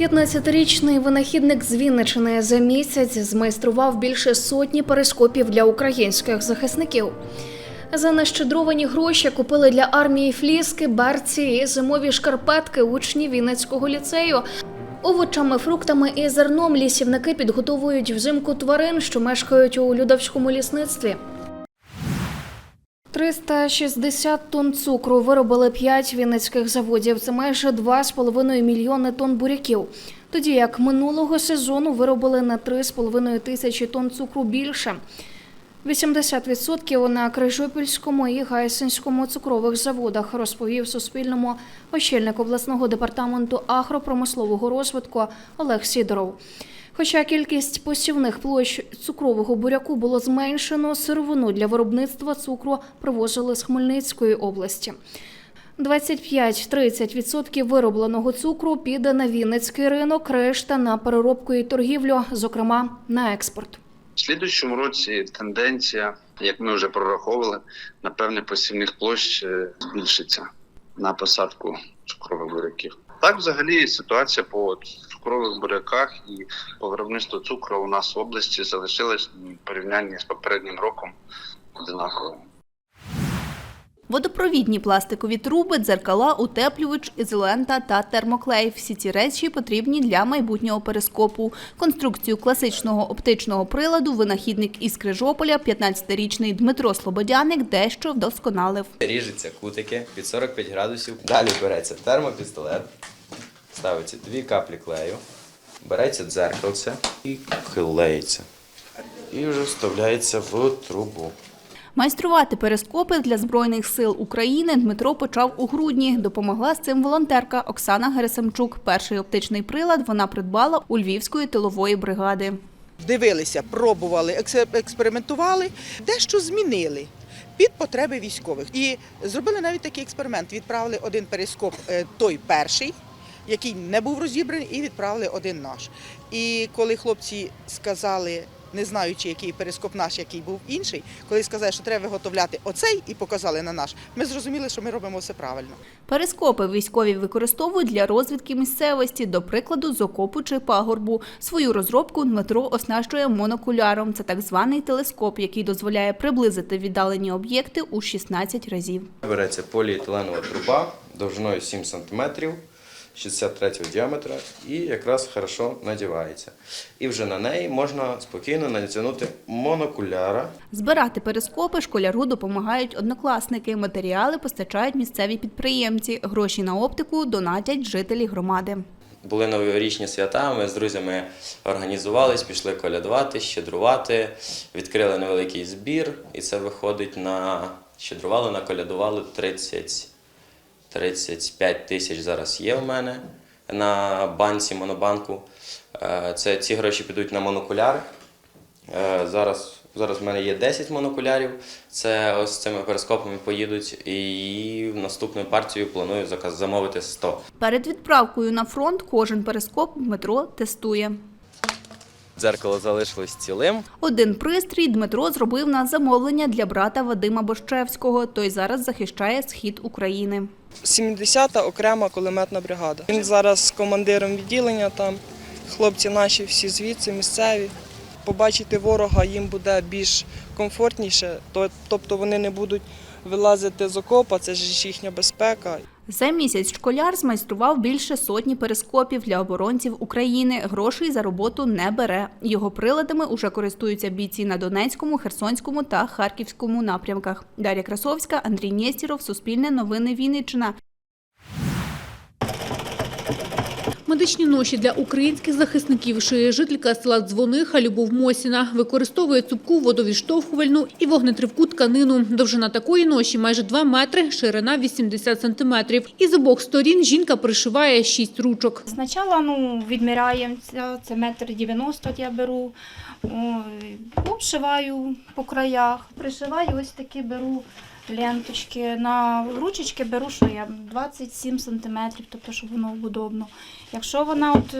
15-річний винахідник з Вінничини за місяць змайстрував більше сотні перископів для українських захисників. За нещедровані гроші купили для армії фліски, берці і зимові шкарпетки учні Вінницького ліцею. Овочами, фруктами і зерном лісівники підготовують взимку тварин, що мешкають у людовському лісництві. 360 тонн цукру виробили 5 вінницьких заводів. Це майже 2,5 мільйони тонн буряків. Тоді як минулого сезону виробили на 3,5 тисячі тонн цукру більше. 80% на Крижопільському і Гайсинському цукрових заводах, розповів Суспільному очільник обласного департаменту агропромислового розвитку Олег Сідоров. Хоча кількість посівних площ цукрового буряку було зменшено, сировину для виробництва цукру привозили з Хмельницької області. 25-30% виробленого цукру піде на Вінницький ринок, решта на переробку і торгівлю, зокрема на експорт. В слідуючому році тенденція, як ми вже прораховували, напевне посівних площ е, збільшиться на посадку цукрових буряків. Так, взагалі, ситуація по цукрових буряках і по виробництву цукру у нас в області залишилась в порівнянні з попереднім роком одинаковою. Водопровідні пластикові труби, дзеркала, утеплювач, ізолента та термоклей. Всі ці речі потрібні для майбутнього перископу. Конструкцію класичного оптичного приладу винахідник із Крижополя, 15-річний Дмитро Слободяник, дещо вдосконалив. Ріжеться кутики під 45 градусів. Далі береться термопістолет, ставиться дві каплі клею, береться дзеркальце і клеїться. І вже вставляється в трубу. Майструвати перископи для Збройних сил України Дмитро почав у грудні. Допомогла з цим волонтерка Оксана Герасимчук. Перший оптичний прилад вона придбала у Львівської тилової бригади. дивилися, пробували, експериментували, дещо змінили під потреби військових. І зробили навіть такий експеримент. Відправили один перископ, е, той перший, який не був розібраний, і відправили один наш. І коли хлопці сказали, не знаючи, який перископ наш, який був інший, коли сказали, що треба виготовляти оцей і показали на наш, ми зрозуміли, що ми робимо все правильно. Перископи військові використовують для розвідки місцевості, до прикладу, з окопу чи пагорбу. Свою розробку Дмитро оснащує монокуляром. Це так званий телескоп, який дозволяє приблизити віддалені об'єкти у 16 разів. Береться поліетиленова труба довжиною 7 см, 63 діаметра і якраз хорошо надівається. І вже на неї можна спокійно натягнути монокуляра. Збирати перископи школяру допомагають однокласники. Матеріали постачають місцеві підприємці. Гроші на оптику донатять жителі громади. Були новорічні свята, ми з друзями організувались, пішли колядувати, щедрувати, відкрили невеликий збір, і це виходить на щедрували, наколядували 30, 35 тисяч зараз є в мене на банці, монобанку. Е, Це ці гроші підуть на монокуляри. Е, Зараз, зараз в мене є 10 монокулярів. Це ось цими перископами поїдуть. І наступну партію планую заказ- замовити 100. Перед відправкою на фронт кожен перископ Дмитро тестує. Дзеркало залишилось цілим. Один пристрій Дмитро зробив на замовлення для брата Вадима Бощевського. Той зараз захищає схід України. 70-та окрема кулеметна бригада. Він зараз командиром відділення там. Хлопці наші всі звідси, місцеві. Побачити ворога їм буде більш комфортніше, тобто вони не будуть вилазити з окопа, це ж їхня безпека. За місяць школяр змайстрував більше сотні перископів для оборонців України. Грошей за роботу не бере. Його приладами уже користуються бійці на Донецькому, Херсонському та Харківському напрямках. Дар'я Красовська, Андрій Нєстіров, Суспільне новини Вінниччина. Медичні ноші для українських захисників шиє жителька села Дзвониха Любов Мосіна. Використовує цупку водовідштовхувальну і вогнетривку тканину. Довжина такої ноші майже 2 метри, ширина 80 сантиметрів. І з обох сторін жінка пришиває 6 ручок. Спочатку ну, відміряємо, це, метр дев'яносто я беру, обшиваю по краях, пришиваю ось такі беру ленточки. На ручечки беру, що я 27 сантиметрів, тобто, щоб воно удобно. Якщо вона от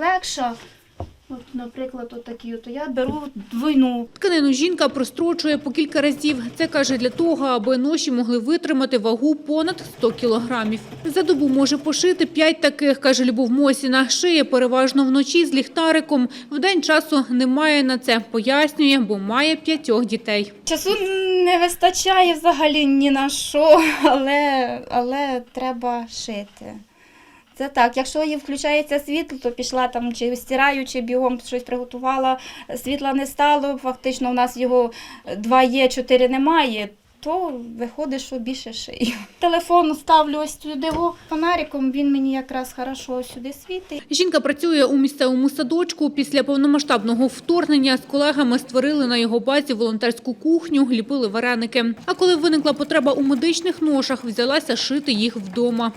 легша, От, наприклад, отакі, то я беру двойну. Тканину жінка прострочує по кілька разів. Це каже для того, аби ноші могли витримати вагу понад 100 кілограмів. За добу може пошити п'ять таких, каже Любов Мосіна. Шиє переважно вночі з ліхтариком. Вдень часу немає на це. Пояснює, бо має п'ятьох дітей. Часу не вистачає взагалі ні на що, але, але треба шити. Це так, якщо їй включається світло, то пішла там чи стираю, чи бігом щось приготувала, світла не стало, фактично у нас його два є, чотири немає, то виходить, що більше шию. Телефон ставлю ось сюди фонариком, він мені якраз хорошо сюди світить. Жінка працює у місцевому садочку. Після повномасштабного вторгнення з колегами створили на його базі волонтерську кухню, ліпили вареники. А коли виникла потреба у медичних ношах, взялася шити їх вдома.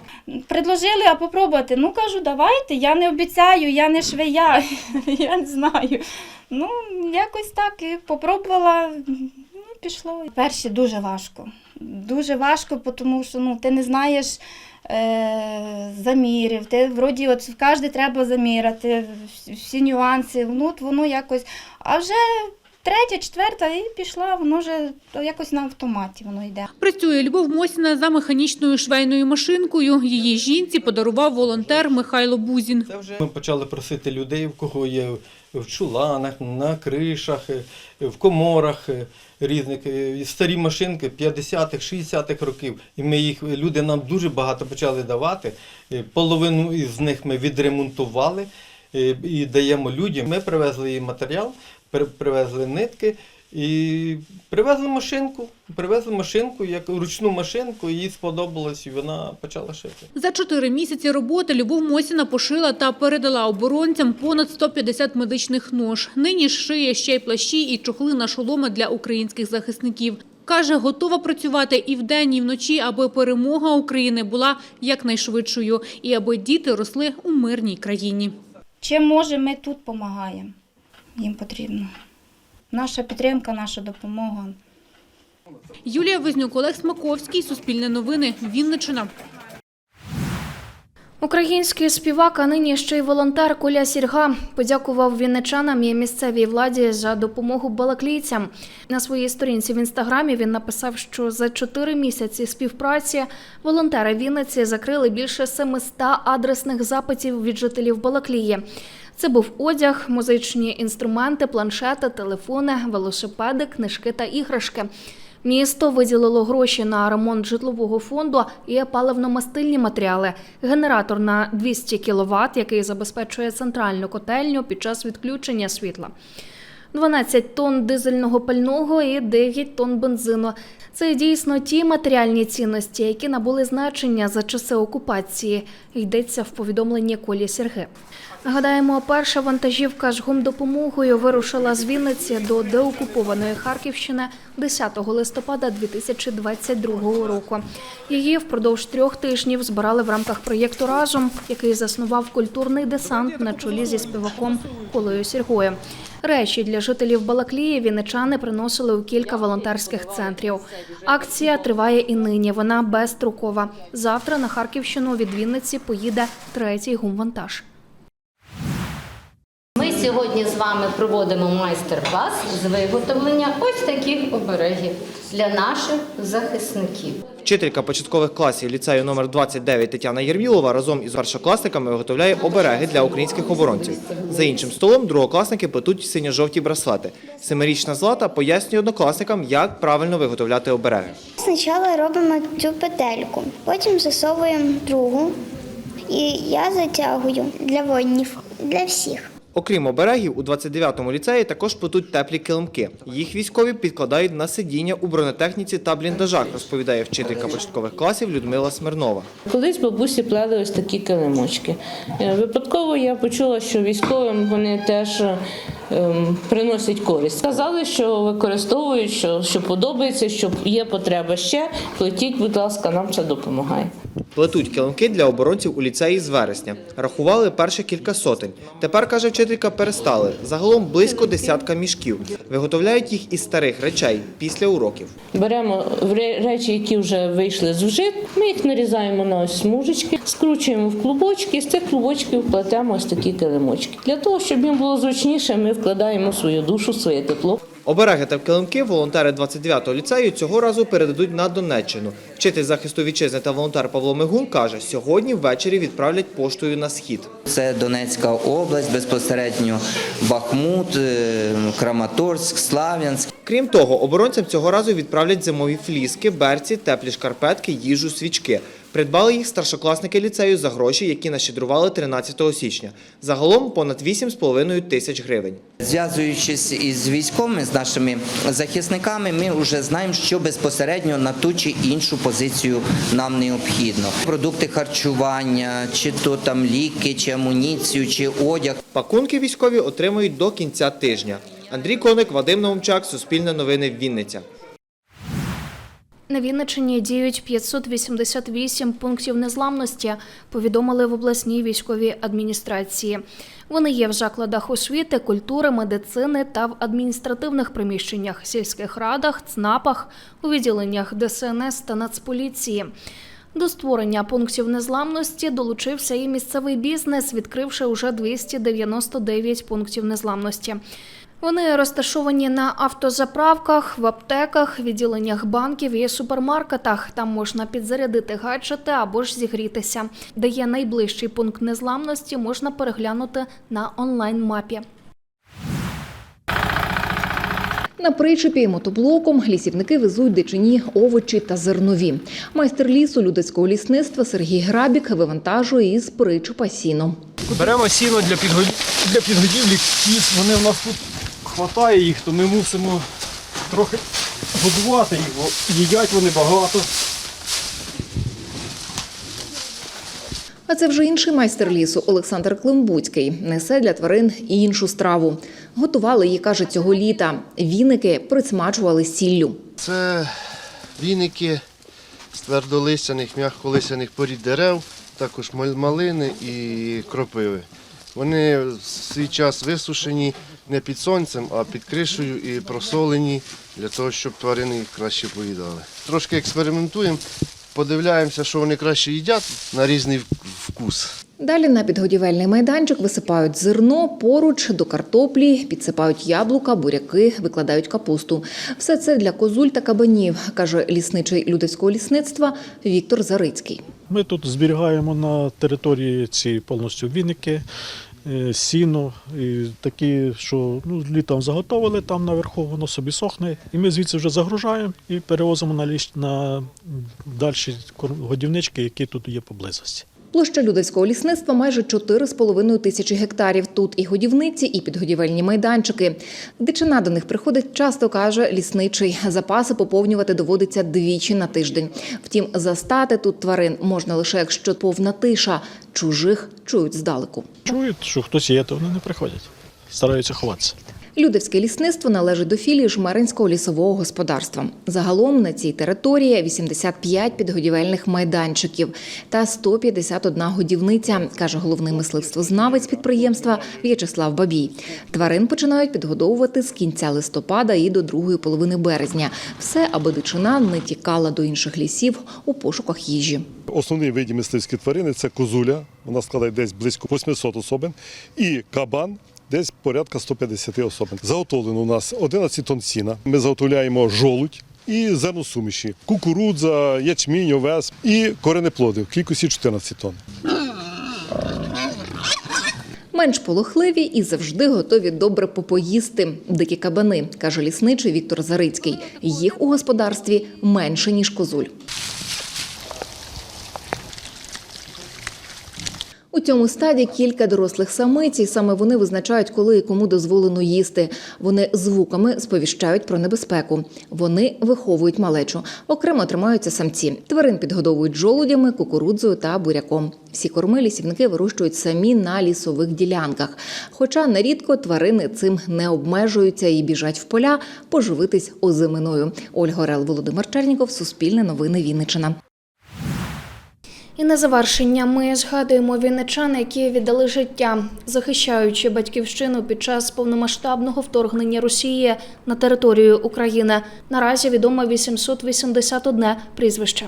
Предложили, а попробувати. Ну кажу, давайте. Я не обіцяю, я не швея, я не знаю. Ну, якось так і попробувала. Пішло. Перші дуже важко. Дуже важко, тому що ну, ти не знаєш е, замірів. Ти вроді от кожен треба заміряти, всі нюанси. Ну, от воно якось. А вже третя, четверта і пішла, воно вже якось на автоматі воно йде. Працює Любов Мосіна за механічною швейною машинкою. Її жінці подарував волонтер Михайло Бузін. Це вже ми почали просити людей, в кого є в чуланах, на кришах, е, в коморах е, різних е, старі машинки 50-х, 60-х років. І ми їх люди нам дуже багато почали давати. Половину із них ми відремонтували і даємо людям. Ми привезли їм матеріал, привезли нитки. І привезли машинку, привезли машинку, як ручну машинку, їй сподобалось, і вона почала шити. За чотири місяці роботи Любов Мосіна пошила та передала оборонцям понад 150 медичних нож. Нині ж шиє ще й плащі і чохли на шоломи для українських захисників. Каже, готова працювати і вдень, і вночі, аби перемога України була якнайшвидшою і аби діти росли у мирній країні. Чим може, ми тут допомагаємо. Їм потрібно. Наша підтримка, наша допомога. Юлія Визнюк, Олег Смаковський, Суспільне новини, Вінниччина. Український співак, а нині ще й волонтер Коля Сірга подякував вінничанам і місцевій владі за допомогу балаклійцям. На своїй сторінці в інстаграмі він написав, що за чотири місяці співпраці волонтери Вінниці закрили більше 700 адресних запитів від жителів Балаклії. Це був одяг, музичні інструменти, планшети, телефони, велосипеди, книжки та іграшки. Місто виділило гроші на ремонт житлового фонду і паливно-мастильні матеріали, генератор на 200 кВт, який забезпечує центральну котельню під час відключення світла. 12 тонн дизельного пального і 9 тонн бензину. Це дійсно ті матеріальні цінності, які набули значення за часи окупації. Йдеться в повідомленні Колі Серги. Нагадаємо, перша вантажівка з гумдопомогою вирушила з Вінниці до деокупованої Харківщини 10 листопада 2022 року. Її впродовж трьох тижнів збирали в рамках проєкту Разом, який заснував культурний десант на чолі зі співаком Колею Сіргою. Речі для жителів Балаклії вінничани приносили у кілька волонтерських центрів. Акція триває і нині. Вона безстрокова. Завтра на Харківщину від Вінниці поїде третій гумвантаж. Сьогодні з вами проводимо майстер-клас з виготовлення ось таких оберегів для наших захисників. Вчителька початкових класів ліцею номер 29 Тетяна Єрмілова разом із першокласниками виготовляє обереги для українських оборонців. За іншим столом другокласники плетуть синьо-жовті браслети. Семирічна Злата пояснює однокласникам, як правильно виготовляти обереги. Спочатку робимо цю петельку, потім засовуємо другу. І я затягую для воїнів, для всіх. Окрім оберегів, у 29-му ліцеї також плетуть теплі килимки. Їх військові підкладають на сидіння у бронетехніці та бліндажах, розповідає вчителька початкових класів Людмила Смирнова. Колись бабусі плели ось такі килимочки. Е, Випадково я почула, що військовим вони теж ем, приносять користь. Сказали, що використовують, що, що подобається, що є потреба ще. Плетіть, будь ласка, нам це допомагає. Плетуть килимки для оборонців у ліцеї з вересня. Рахували перші кілька сотень. Тепер, каже вчителька, перестали. Загалом близько десятка мішків. Виготовляють їх із старих речей після уроків. Беремо речі, які вже вийшли з вжит, ми їх нарізаємо на ось смужечки, скручуємо в клубочки, і з цих клубочків плетемо ось такі килимочки. Для того, щоб їм було зручніше, ми вкладаємо свою душу, своє тепло. Обереги та килимки волонтери 29-го ліцею цього разу передадуть на Донеччину. Вчитель захисту вітчизни та волонтер Павло Мигун каже, сьогодні ввечері відправлять поштою на схід. Це Донецька область, безпосередньо Бахмут, е, Краматорськ, Слав'янськ. Крім того, оборонцям цього разу відправлять зимові фліски, берці, теплі шкарпетки, їжу, свічки. Придбали їх старшокласники ліцею за гроші, які нащедрували 13 січня. Загалом понад 8,5 тисяч гривень. Зв'язуючись із військовими, з нашими захисниками, ми вже знаємо, що безпосередньо на ту чи іншу позицію нам необхідно. Продукти харчування, чи то там ліки, чи амуніцію, чи одяг. Пакунки військові отримують до кінця тижня. Андрій Коник, Вадим Наумчак, Суспільне новини, Вінниця. На Вінниччині діють 588 пунктів незламності, повідомили в обласній військовій адміністрації. Вони є в закладах освіти, культури, медицини та в адміністративних приміщеннях, сільських радах, ЦНАПах, у відділеннях ДСНС та Нацполіції. До створення пунктів незламності долучився і місцевий бізнес, відкривши уже 299 пунктів незламності. Вони розташовані на автозаправках, в аптеках, відділеннях банків і супермаркетах. Там можна підзарядити гаджети або ж зігрітися. Де є найближчий пункт незламності, можна переглянути на онлайн-мапі. На причепі мотоблоком лісівники везуть дичині овочі та зернові. Майстер лісу людського лісництва Сергій Грабік вивантажує із причепа сіно. Беремо сіно для підгодівлі кіз. Вони в нас тут хватає їх, то ми мусимо трохи годувати їх, бо їдять вони багато. А це вже інший майстер лісу Олександр Климбуцький несе для тварин і іншу страву. Готували її, каже, цього літа. Віники присмачували сіллю. Це віники з твердолистяних, м'яколистяних порід дерев, також мал- малини і кропиви. Вони в свій час висушені не під сонцем, а під кришею і просолені для того, щоб тварини їх краще поїдали. Трошки експериментуємо, подивляємося, що вони краще їдять на різний вкус. Далі на підгодівельний майданчик висипають зерно, поруч до картоплі, підсипають яблука, буряки, викладають капусту. Все це для козуль та кабанів, каже лісничий людського лісництва Віктор Зарицький. Ми тут зберігаємо на території ці повністю віники, сіно, і такі, що ну, літом заготовили там наверху, воно собі сохне. І ми звідси вже загружаємо і перевозимо на, ліч на дальші годівнички, які тут є поблизості. Площа людського лісництва майже 4,5 тисячі гектарів. Тут і годівниці, і підгодівельні майданчики. Дичина до них приходить часто, каже лісничий. Запаси поповнювати доводиться двічі на тиждень. Втім, застати тут тварин можна лише якщо повна тиша. Чужих чують здалеку. Чують, що хтось є, то вони не приходять. Стараються ховатися. Людівське лісництво належить до філії Жмеринського лісового господарства. Загалом на цій території 85 підгодівельних майданчиків та 151 годівниця, каже головний мисливствознавець підприємства В'ячеслав Бабій. Тварин починають підгодовувати з кінця листопада і до другої половини березня. Все, аби дичина не тікала до інших лісів у пошуках їжі. Основні види мисливської тварини це козуля, вона складає десь близько 800 особин, і кабан. Десь порядка 150 особин. Заготовлено у нас 11 тонн сіна. Ми заготовляємо жолудь і зерносуміші, кукурудза, ячмінь, овес і коренеплоди в кількості 14 тонн. Менш полохливі і завжди готові добре попоїсти. Дикі кабани, каже лісничий Віктор Зарицький. Їх у господарстві менше ніж козуль. У цьому стаді кілька дорослих самиць, і саме вони визначають, коли і кому дозволено їсти. Вони звуками сповіщають про небезпеку. Вони виховують малечу. Окремо тримаються самці. Тварин підгодовують жолудями, кукурудзою та буряком. Всі корми лісівники вирощують самі на лісових ділянках. Хоча нерідко тварини цим не обмежуються і біжать в поля поживитись озиминою. Ольга Орел, Володимир Черніков, Суспільне новини Вінниччина. І на завершення ми згадуємо вінничан, які віддали життя, захищаючи батьківщину під час повномасштабного вторгнення Росії на територію України. Наразі відомо 881 прізвище.